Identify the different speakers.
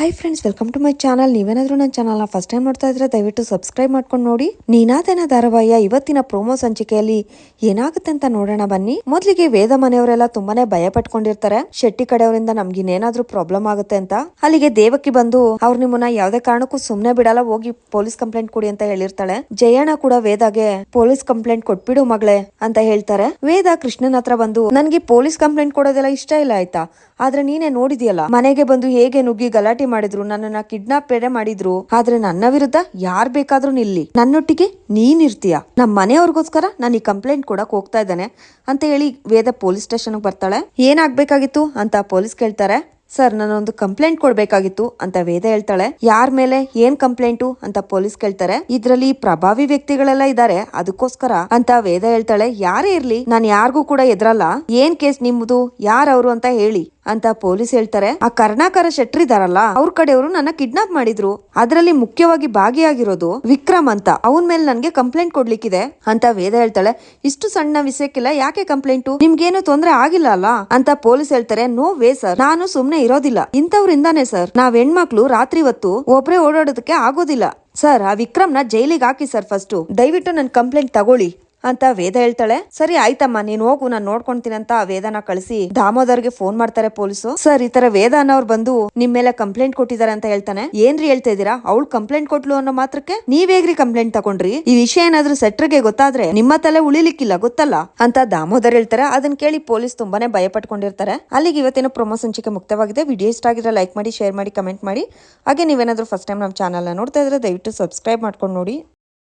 Speaker 1: Hi friends welcome to my channel ನೀವೇನಾದ್ರೂ ನನ್ನ ಚಾನಲ್ನ ಫಸ್ಟ್ ಟೈಮ್ ನೋಡ್ತಾ ಇದ್ರೆ ದಯವಿಟ್ಟು ಸಬ್ಸ್ಕ್ರೈಬ್ ಮಾಡ್ಕೊಂಡು ನೋಡಿ. ನೀನಾದೇನ ಧಾರಾವಾಹಿಯ ಇವತ್ತಿನ ಪ್ರೋಮೋ ಸಂಚಿಕೆಯಲ್ಲಿ ಏನಾಗುತ್ತೆ ಅಂತ ನೋಡೋಣ ಬನ್ನಿ. ಮೊದಲಿಗೆ ವೇದ ಮನೆಯವರೆಲ್ಲ ತುಂಬಾನೇ ಭಯ ಪಟ್ಕೊಂಡಿರ್ತಾರೆ. ಶೆಟ್ಟಿ ಕಡೆಯವರಿಂದ ನಮ್ಗೆ ಇನ್ನೇನಾದ್ರೂ ಪ್ರಾಬ್ಲಮ್ ಆಗುತ್ತೆ ಅಂತ. ಅಲ್ಲಿಗೆ ದೇವಕ್ಕೆ ಬಂದು, ಅವ್ರು ನಿಮ್ಮನ್ನ ಯಾವ್ದೇ ಕಾರಣಕ್ಕೂ ಸುಮ್ನೆ ಬಿಡಲ್ಲ, ಹೋಗಿ ಪೊಲೀಸ್ ಕಂಪ್ಲೇಂಟ್ ಕೊಡಿ ಅಂತ ಹೇಳಿರ್ತಾಳೆ. ಜಯಣ್ಣ ಕೂಡ ವೇದಾಗೆ ಪೊಲೀಸ್ ಕಂಪ್ಲೇಂಟ್ ಕೊಟ್ಬಿಡು ಮಗಳೇ ಅಂತ ಹೇಳ್ತಾರೆ. ವೇದ ಕೃಷ್ಣನ ಹತ್ರ ಬಂದು, ನನ್ಗೆ ಪೊಲೀಸ್ ಕಂಪ್ಲೇಂಟ್ ಕೊಡೋದೆಲ್ಲ ಇಷ್ಟ ಇಲ್ಲ ಆಯ್ತಾ? ಆದ್ರೆ ನೀನೇ ನೋಡಿದ್ಯಲ್ಲ, ಮನೆಗೆ ಬಂದು ಹೇಗೆ ನುಗ್ಗಿ ಗಲಾಟೆ ಮಾಡಿದ್ರು, ನನ್ನನ್ನ ಕಿಡ್ನಾಪ್ ಬೇರೆ ಮಾಡಿದ್ರು. ಆದ್ರೆ ನನ್ನ ವಿರುದ್ಧ ಯಾರ್ ಬೇಕಾದ್ರೂ ನಿಲ್ಲಿ. ನನ್ನೊಟ್ಟಿಗೆ ನೀನ್ ಇರ್ತೀಯ. ನಮ್ಮ ಮನೆಯವ್ರಿಗೋಸ್ಕರ ನಾನು ಈ ಕಂಪ್ಲೇಂಟ್ ಕೊಡಕ್ ಹೋಗ್ತಾ ಇದ್ದಾನೆ ಅಂತ ಹೇಳಿ ವೇದ ಪೊಲೀಸ್ ಸ್ಟೇಷನ್ ಬರ್ತಾಳೆ. ಏನಾಗ್ಬೇಕಾಗಿತ್ತು ಅಂತ ಪೊಲೀಸ್ ಕೇಳ್ತಾರೆ. ಸರ್, ನಾನೊಂದು ಕಂಪ್ಲೇಂಟ್ ಕೊಡ್ಬೇಕಾಗಿತ್ತು ಅಂತ ವೇದ ಹೇಳ್ತಾಳೆ. ಯಾರ ಮೇಲೆ ಏನ್ ಕಂಪ್ಲೇಂಟು ಅಂತ ಪೊಲೀಸ್ ಕೇಳ್ತಾರೆ. ಇದ್ರಲ್ಲಿ ಪ್ರಭಾವಿ ವ್ಯಕ್ತಿಗಳೆಲ್ಲ ಇದ್ದಾರೆ. ಅದಕ್ಕೋಸ್ಕರ ಅಂತ ವೇದ ಹೇಳ್ತಾಳೆ. ಯಾರೇ ಇರ್ಲಿ, ನಾನು ಯಾರಿಗೂ ಕೂಡ ಎದ್ರಲ್ಲ ಏನ್ ಕೇಸ್ ನಿಮ್ಮದು ಯಾರವ್ರು ಅಂತ ಹೇಳಿ. ಅಂತ ಪೊಲೀಸ್ ಹೇಳ್ತಾರೆ. ಆ ಕರ್ಣಾಕರ ಶೆಟ್ರ್ ಇದಾರಲ್ಲ, ಅವ್ರ ಕಡೆಯವರು ನನ್ನ ಕಿಡ್ನಾಪ್ ಮಾಡಿದ್ರು. ಅದರಲ್ಲಿ ಮುಖ್ಯವಾಗಿ ಭಾಗಿಯಾಗಿರೋದು ವಿಕ್ರಮ್ ಅಂತ. ಅವನ ಮೇಲೆ ನನ್ಗೆ ಕಂಪ್ಲೇಂಟ್ ಕೊಡ್ಲಿಕ್ಕಿದೆ ಅಂತ ವೇದ ಹೇಳ್ತಾಳೆ. ಇಷ್ಟು ಸಣ್ಣ ವಿಷಯಕ್ಕೆಲ್ಲ ಯಾಕೆ ಕಂಪ್ಲೇಂಟು? ನಿಮ್ಗೇನು ತೊಂದ್ರೆ ಆಗಿಲ್ಲ ಅಲ್ಲ? ಅಂತ ಪೊಲೀಸ್ ಹೇಳ್ತಾರೆ. ನೋ ವೇ ಸರ್, ನಾನು ಸುಮ್ನೆ ಇರೋದಿಲ್ಲ. ಇಂಥವ್ರಿಂದಾನೆ ಸರ್. ನಾವ್ ಹೆಣ್ಮಕ್ಳು ರಾತ್ರಿ ಹೊತ್ತು ಒಬ್ರೆ ಓಡಾಡೋದಕ್ಕೆ ಆಗೋದಿಲ್ಲ. ಸರ್, ಆ ವಿಕ್ರಮ್ನ ಜೈಲಿಗೆ ಹಾಕಿ ಸರ್ ಫಸ್ಟ್ ದಯವಿಟ್ಟು ನನ್ ಕಂಪ್ಲೇಂಟ್ ತಗೊಳ್ಳಿ. ಅಂತ ವೇದ ಹೇಳ್ತಾಳೆ. ಸರಿ, ಆಯ್ತಮ್ಮ, ನೀನ್ ಹೋಗು, ನಾನ್ ನೋಡ್ಕೊಂತೀನಿ ಅಂತ ವೇದನ ಕಳಿಸಿ ದಾಮೋದರ್ಗೆ ಫೋನ್ ಮಾಡ್ತಾರೆ ಪೊಲೀಸು. ಸರ್, ಈ ತರ ವೇದ ಅನ್ನೋರು ಬಂದು ನಿಮ್ ಮೇಲೆ ಕಂಪ್ಲೇಂಟ್ ಕೊಟ್ಟಿದ್ದಾರೆ ಅಂತ ಹೇಳ್ತಾನೆ. ಏನ್ರಿ ಹೇಳ್ತಾ ಇದೀರಾ ಅವಳು ಕಂಪ್ಲೇಂಟ್ ಕೊಟ್ಲು ಅನ್ನೋ ಮಾತ್ರಕ್ಕೆ? ನೀವ್ ಹೇಗ್ರಿ ಕಂಪ್ಲೇಂಟ್ ತಗೊಂಡ್ರಿ? ಈ ವಿಷಯ ಏನಾದ್ರೂ ಸೆಟ್ರಿಗೆ ಗೊತ್ತಾದ್ರೆ ನಿಮ್ಮ ತಲೆ ಉಳಿಲಿಕ್ಕಿಲ್ಲ, ಗೊತ್ತಲ್ಲ? ಅಂತ ದಾಮೋದರ್ ಹೇಳ್ತಾರೆ. ಅದನ್ನ ಕೇಳಿ ಪೊಲೀಸ್ ತುಂಬಾನೇ ಭಯ ಪಟ್ಕೊಂಡಿರ್ತಾರೆ ಅಲ್ಲಿಗೆ ಇವತ್ತಿನ ಪ್ರೊಮೋ ಸಂಚಿಕೆ ಮುಕ್ತವಾಗಿದೆ. ವಿಡಿಯೋ ಇಷ್ಟ ಆಗಿದ್ರೆ ಲೈಕ್ ಮಾಡಿ ಶೇರ್ ಮಾಡಿ ಕಮೆಂಟ್ ಮಾಡಿ. ಹಾಗೆ ನೀವೇನಾದ್ರೂ ಫಸ್ಟ್ ಟೈಮ್ ನಮ್ಮ ಚಾನಲ್ನ ನೋಡ್ತಾ ಇದ್ರೆ ದಯವಿಟ್ಟು ಸಬ್ಸ್ಕ್ರೈಬ್ ಮಾಡ್ಕೊಂಡು ನೋಡಿ.